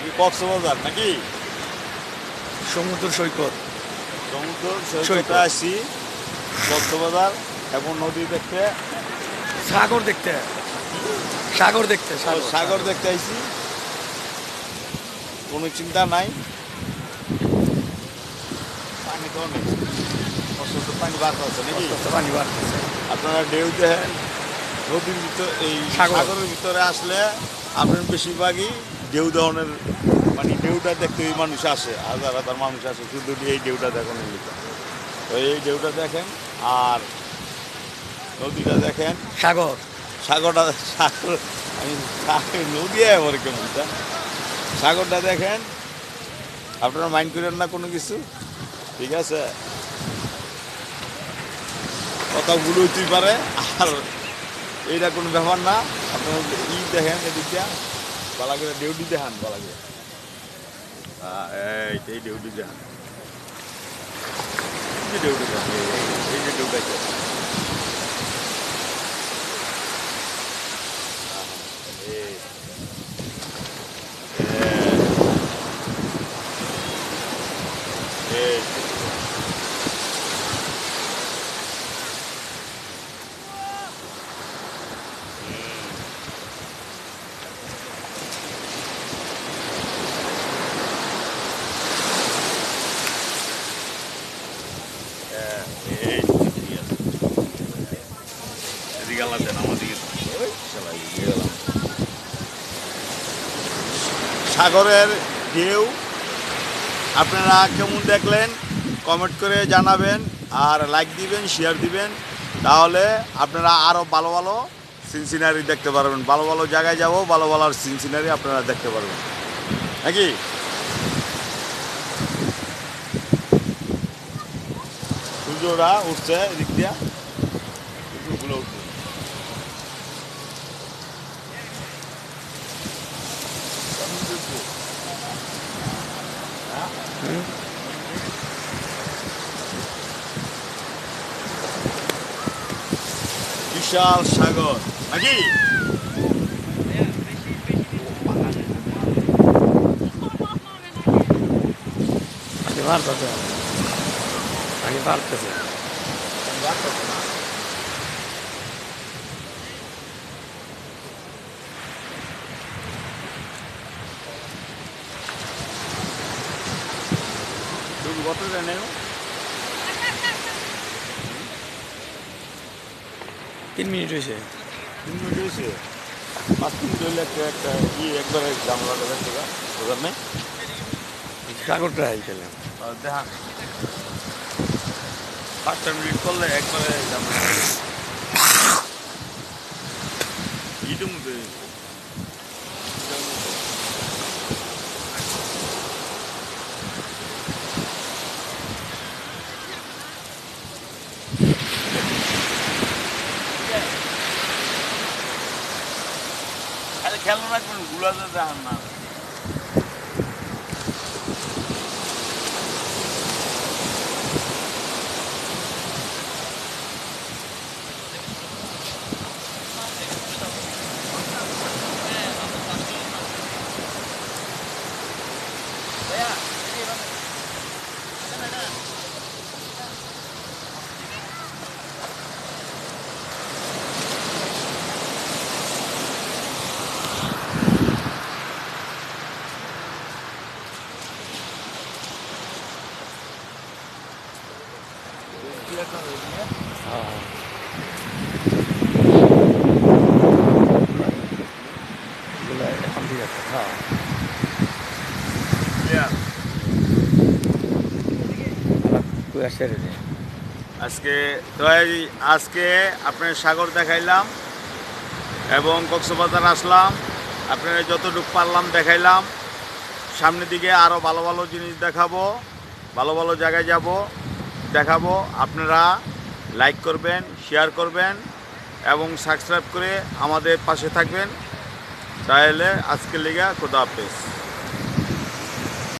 কি কক্সবাজার নাকি? সমুদ্র সৈকত। সমুদ্র সৈকত। আসি কক্সবাজার এবং নদী দেখতে। সাগর দেখতে। সাগর দেখতে সাগর। দেখতে আইছি। কোনো চিন্তা নাই। পানি তো অনেক। অসুস্থ পানি বার আছে নাকি? পানি বাড়তেছে আপনারা ঢেউ দেখেন নদীর ভিতরে এই সাগরের ভিতরে আসলে আপনার বেশিরভাগই ঢেউ দহনের মানে ঢেউটা দেখতে ওই মানুষ আসে হাজার হাজার মানুষ আসে শুধু এই ঢেউটা দেখেন তো এই ঢেউটা দেখেন আর নদীটা দেখেন। সাগর। সাগরটা সাগর আমি নদী এবার কেমন? সাগরটা দেখেন আপনারা মাইন্ড করেন না কোনো কিছু? ঠিক আছে? কথা ভুল হইতেই পারে আর এইটা কোনো ব্যাপার না। আপনারা ই দেখেন এদিকটা বালা করে ডিউটি দেখান বালা করে এই ডিউটি দেখান। ডিউটি দেখান, এই- যে ডিউটি আছে এই এই এই হ্যাঁ, এই ঠিক আছে। সাগরের ঢেউ আপনারা কেমন দেখলেন? কমেন্ট করে জানাবেন আর লাইক দিবেন শেয়ার দিবেন। তাহলে আপনারা আরও ভালো ভালো সিন সিনারি দেখতে পারবেন। ভালো ভালো জায়গায় যাব, ভালো ভালো সিন সিনারি আপনারা দেখতে পারবেন। নাকি? সূর্যরা উঠছে এদিক দিয়া। সূর্যগুলো উঠছে হুম? বিশাল সাগর নাকি পানি বাড়তেছে পানি বাড়তেছে তুমি কত জানে তিন মিনিট হয়েছে। তিন মিনিট হয়েছে। পাঁচ মিনিট হইলে একটা একটা ই একবারে দেখতে গা বোঝার নেই সাগরটা হাই খেলাম দেখান পাঁচটা মিনিট করলে একবারে জানলা ইটের মধ্যে খেয়াল রাখবেন গুলাতে দেখান না হ্যাঁ আজকে তো আজকে আপনার সাগর দেখাইলাম এবং কক্সবাজার আসলাম। আপনারা যতটুকু পারলাম দেখাইলাম। সামনের দিকে আরও ভালো ভালো জিনিস দেখাবো, ভালো ভালো জায়গায় যাব। দেখাবো। আপনারা লাইক করবেন, শেয়ার করবেন এবং সাবস্ক্রাইব করে আমাদের পাশে থাকবেন। তাহলে আজকের লেগে খোদা হাফেজ।